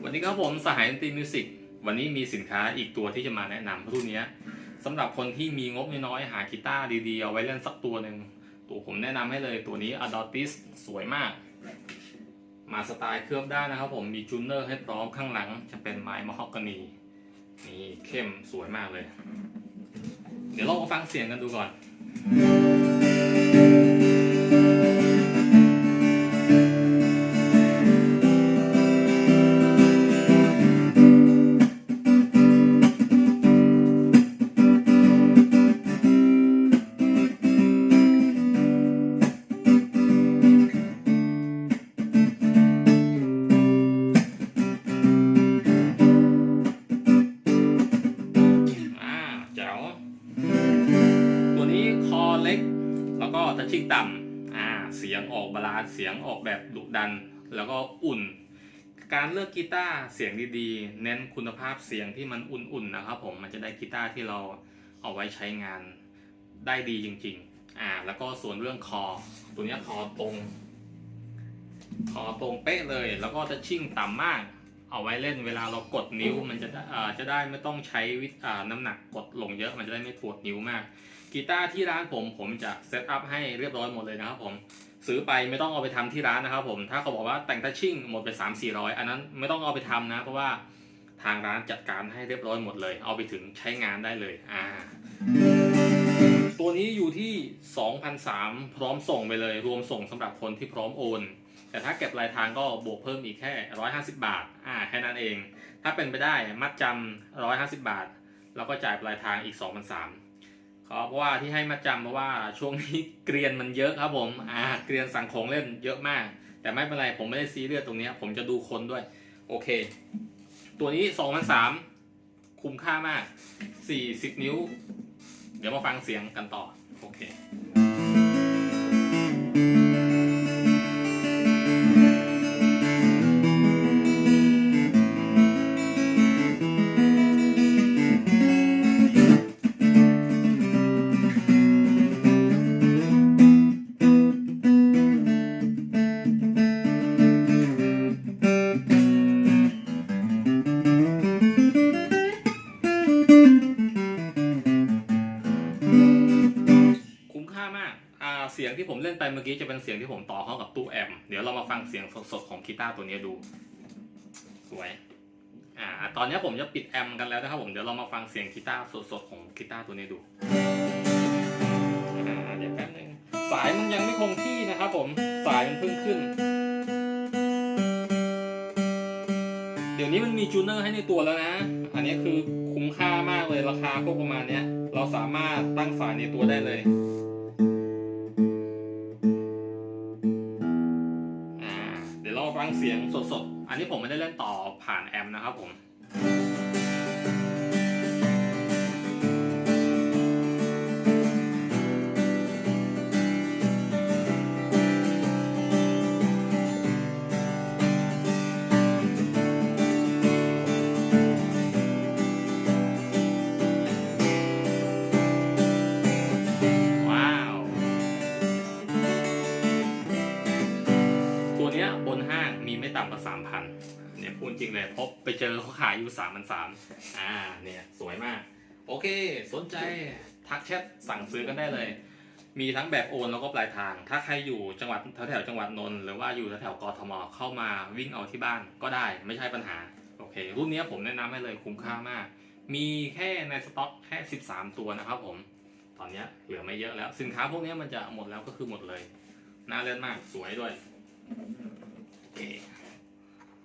วันนี้ครับผมสหายดนตรีมิวสิกวันนี้มีสินค้าอีกตัวที่จะมาแนะนำรุ่นนี้สำหรับคนที่มีงบน้อยๆหากีตาร์ดีๆ เอาไว้เล่นสักตัวหนึ่งตัวผมแนะนำให้เลยตัวนี้ Adotis สวยมาก มาสไตล์เคลือบได้นะครับผมมีจูเนอร์ให้พร้อมข้างหลังจะเป็นไม้มะฮอกกานีนี่เข้มสวยมากเลย เดี๋ยวลองมาฟังเสียงกันดูก่อน ทัชชิ่งต่ำอ่าเสียงออกบาลานซ์เสียงออกแบบดุดัน แล้วก็อุ่น การเลือกกีตาร์เสียงดีๆ เน้นคุณภาพเสียงที่มันอุ่นๆนะครับผมมันจะได้กีตาร์ที่เราเอาไว้ใช้งานได้ดีจริงๆอ่าแล้วก็ส่วนเรื่องคอ ตัวเนี้ยคอตรงคอตรงเป๊ะเลย แล้วก็จะชิ่งต่ำมาก เอาไว้เล่นเวลาเรากดนิ้วมันจะได้อ่าจะได้ไม่ต้องใช้วิอ่าน้ำหนักกดลงเยอะมันจะได้ไม่ปวดนิ้วมาก กีตาร์ที่ร้านผมผมจะเซตอัพให้เรียบร้อยหมดเลยนะครับผมซื้อไปไม่ต้องเอาไปทำที่ร้านนะครับผมถ้าเขาบอกว่าแต่งทัชชิ่งหมดไป 3 4 0 0 อันนั้นไม่ต้องเอาไปทำนะ เพราะว่าทางร้านจัดการให้เรียบร้อยหมดเลย เอาไปถึงใช้งานได้เลยอ่าตัวนี้อยู่ที่2,003พร้อมส่งไปเลย รวมส่งสำหรับคนที่พร้อมโอน แต่ถ้าเก็บปลายทางก็บวกเพิ่มอีกแค่ 150 บาทอ่าแค่นั้นเอง ถ้าเป็นไปได้มัดจำ150 บาท แล้วก็จ่ายปลายทางอีก เพราะว่าที่ให้มาจำเพราะว่าช่วงนี้เกรียนมันเยอะครับผมอ่าเกรียนสั่งของเล่นเยอะมาก แต่ไม่เป็นไรผมไม่ได้ซีเรียสตรงนี้ผมจะดูคนด้วย โอเค ตัวนี้2,300คุ้มค่ามาก40นิ้ว เดี๋ยวมาฟังเสียงกันต่อ โอเค สียงที่ผมเล่นไปเมื่อกี้จะเป็นเสียงที่ผมต่อเข้ากับตู้แอมเดี๋ยวเรามาฟังเสียงสดๆของกีตาร์ตัวนี้ดู สวยอ่าตอนนี้ผมจะปิดแอมกันแล้วนะครับผมเดี๋ยวเรามาฟังเสียงกีตาร์สดๆของกีตาร์ตัวนี้ดูอ่าเดี๋ยวแป๊บนึงสายมันยังไม่คงที่นะครับผมสายมันเพิ่งขึ้น เดี๋ยวนี้มันมีจูเนอร์ให้ในตัวแล้วนะ อันนี้คือคุ้มค่ามากเลยราคาก็ประมาณเนี้ย เราสามารถตั้งสายในตัวได้เลย ฟังเสียงสดๆ อันนี้ผมไม่ได้เล่นต่อผ่านแอมป์นะครับผม มีไม่ต่ำกว่าสามพันเนี่ยพูดจริงเลยพบไปเจอเขาขายอยู่สามพันสามอ่าเนี่ยสวยมาก โอเค สนใจทักแชทสั่งซื้อกันได้เลย มีทั้งแบบโอนแล้วก็ปลายทาง ถ้าใครอยู่จังหวัดแถวๆจังหวัดนนท์หรือว่าอยู่แถวๆกทมเข้ามาวิ่งเอาที่บ้านก็ได้ไม่ใช่ปัญหาโอเครุ่นนี้ผมแนะนำให้เลยคุ้มค่ามาก มีแค่ในสต็อกแค่ 13 ตัวนะครับผมตอนเนี้ยเหลือไม่เยอะแล้ว สินค้าพวกนี้มันจะหมดแล้วก็คือหมดเลยน่าเล่นมากสวยด้วย โอเค